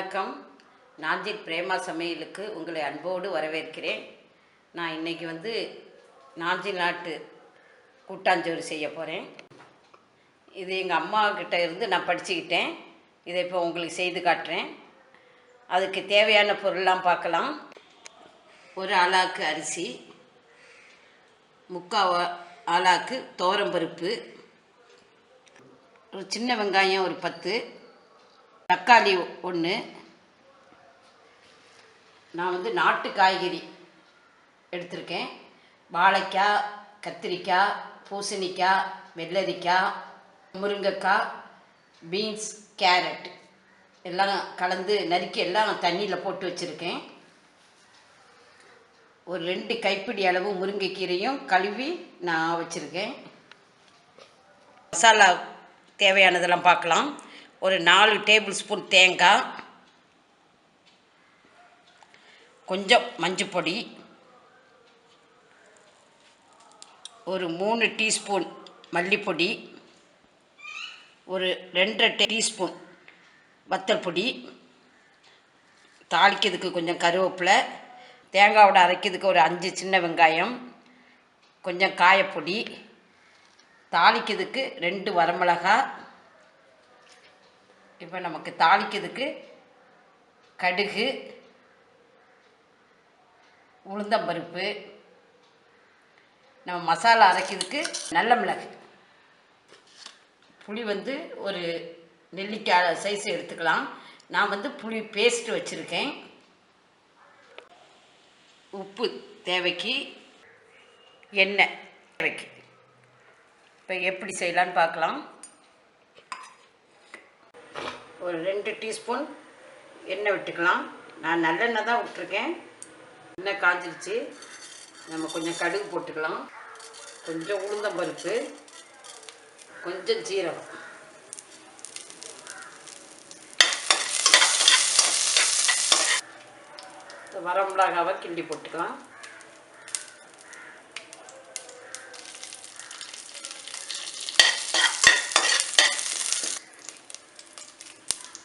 வணக்கம். நாஞ்சில் பிரேமா சமையலுக்கு உங்களை அன்போடு வரவேற்கிறேன். நான் இன்னைக்கு வந்து நாஞ்சி நாட்டு கூட்டாஞ்சோறு செய்ய போகிறேன் இது எங்கள் அம்மா கிட்ட இருந்து நான் படிச்சுக்கிட்டேன். இதை இப்போ உங்களுக்கு செய்து காட்டுறேன். அதுக்கு தேவையான பொருள்லாம் பார்க்கலாம். ஒரு ஆளாக்கு அரிசி முக்கால் ஆளாக்கு தோரம்பருப்பு ஒரு சின்ன வெங்காயம் ஒரு பத்து தக்காளி ஒன்று நான் வந்து நாட்டு காய்கறி எடுத்திருக்கேன். வாழைக்காய் கத்திரிக்காய் பூசணிக்காய் வெள்ளரிக்காய் முருங்கைக்காய் பீன்ஸ் கேரட் எல்லாம் கலந்து நறுக்கி எல்லாம் தண்ணியில் போட்டு வச்சுருக்கேன். ஒரு ரெண்டு கைப்பிடி அளவு முருங்கைக்கீரையும் கழுவி நான் வச்சுருக்கேன். மசாலா தேவையானதெல்லாம் பார்க்கலாம். ஒரு நாலு டேபிள் ஸ்பூன் தேங்காய் கொஞ்சம் மஞ்சள் பொடி ஒரு மூணு டீஸ்பூன் மல்லிப்பொடி ஒரு ரெண்டரை டீஸ்பூன் வத்தல் பொடி தாளிக்கிறதுக்கு கொஞ்சம் கருவேப்பிலை தேங்காவோட அரைக்கிறதுக்கு ஒரு அஞ்சு சின்ன வெங்காயம் கொஞ்சம் காயப்பொடி தாளிக்கிறதுக்கு ரெண்டு வரமிளகாய் இப்போ நமக்கு தாளிக்கிறதுக்கு கடுகு உளுந்தம்பருப்பு நம்ம மசாலா அரைக்கிறதுக்கு நல்ல மிளகு. புளி வந்து ஒரு நெல்லிக்காய் சைஸ் எடுத்துக்கலாம். நான் வந்து புளி பேஸ்ட் வச்சுருக்கேன். உப்பு தேவைக்கு எண்ணெய் தேவைக்கு. இப்போ எப்படி செய்யலான்னு பார்க்கலாம். ஒரு ரெண்டு டீஸ்பூன் எண்ணெய் விட்டுக்கலாம். நான் நல்லெண்ணெய் தான் விட்டுருக்கேன். எண்ணெய் காஞ்சிருச்சு. நம்ம கொஞ்சம் கடுகு போட்டுக்கலாம். கொஞ்சம் உளுந்தம் பருப்பு. கொஞ்சம் ஜீரகம் வரமிளகாவை கிண்டி போட்டுக்கலாம்.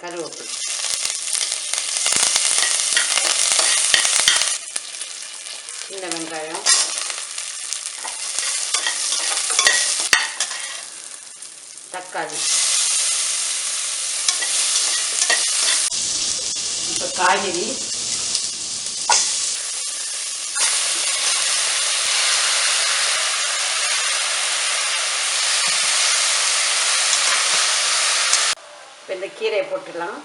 கருவேப்பிலை. இந்த வெங்காயம். தக்காளி. இப்போ காய்கறி. இப்போ இந்த கீரையை போட்டுடலாம்.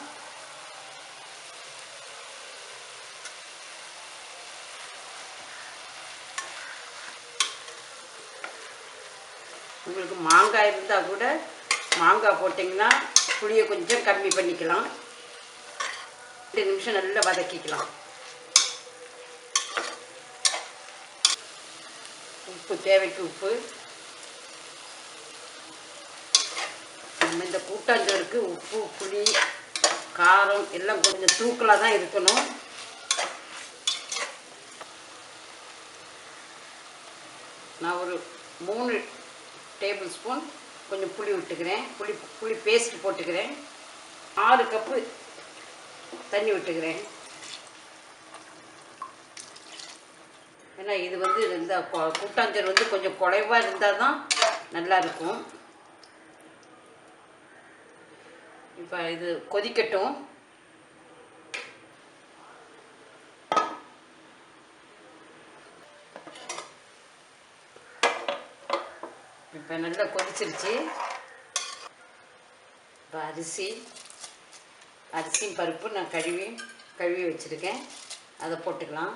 உங்களுக்கு மாங்காய் இருந்தால் கூட மாங்காய் போட்டிங்கன்னா புளியை கொஞ்சம் கம்மி பண்ணிக்கலாம். ரெண்டு நிமிஷம் நல்லா வதக்கிக்கலாம். உப்பு தேவைக்கு உப்பு. நம்ம இந்த கூட்டாஞ்சோருக்கு உப்பு புளி காரம் எல்லாம் கொஞ்சம் தூக்கலாக தான் இருக்கணும். நான் ஒரு மூணு டேபிள் ஸ்பூன் கொஞ்சம் புளி விட்டுக்கிறேன். புளி புளி பேஸ்ட் போட்டுக்கிறேன். ஆறு கப்பு தண்ணி விட்டுக்கிறேன். ஏன்னா இது வந்து இந்த கூட்டாஞ்சோறு வந்து கொஞ்சம் குறைவாக இருந்தால் தான் நல்லா இப்போ இது கொதிக்கட்டும். இப்போ நல்லா கொதிச்சிருச்சு. இப்போ அரிசி அரிசியும் பருப்பு நான் கழுவி கழுவி வச்சுருக்கேன். அதை போட்டுக்கலாம்.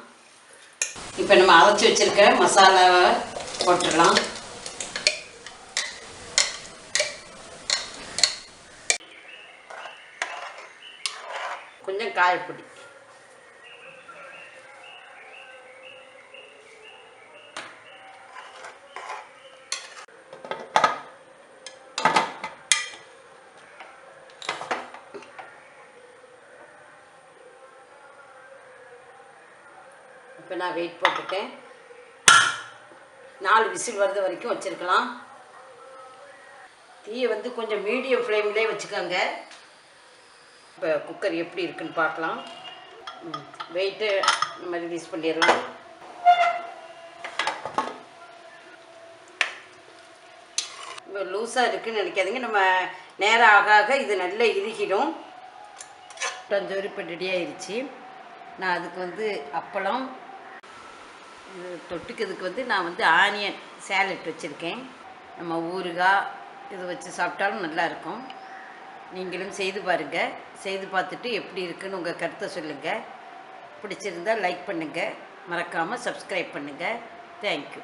இப்போ நம்ம அரைச்சி வச்சுருக்க மசாலாவை போட்டுடலாம் கொஞ்சம் காயப்பொடி. இப்போ நான் வெயிட் போட்டுட்டேன். நாலு விசில் வர்றது வரைக்கும் வச்சுருக்கலாம். தீயை வந்து கொஞ்சம் மீடியம் ஃப்ளேம்லேயே வச்சுக்கோங்க. இப்போ குக்கர் எப்படி இருக்குன்னு பார்க்கலாம். வெயிட்டு நம்ம ரிலீஸ் பண்ணிடலாம். இப்போ லூஸாக இருக்குதுன்னு நினைக்காதீங்க. நம்ம நேரம் ஆக ஆக இது நல்லா இறுகிடும். கொஞ்சம் இப்போ ரெடி ஆயிடுச்சு. நான் அதுக்கு வந்து அப்பளம் தொட்டுக்கிறதுக்கு வந்து நான் வந்து ஆனியன் சேலட் வச்சுருக்கேன். நம்ம ஊறுகாய் இது வச்சு சாப்பிட்டாலும் நல்லாயிருக்கும் நீங்களும் செய்து பாருங்கள் செய்து பார்த்துட்டு எப்படி இருக்குன்னு உங்கள் கருத்தை சொல்லுங்கள் பிடிச்சிருந்தா லைக் பண்ணுங்கள் மறக்காமல் சப்ஸ்கிரைப் பண்ணுங்கள் தேங்க்யூ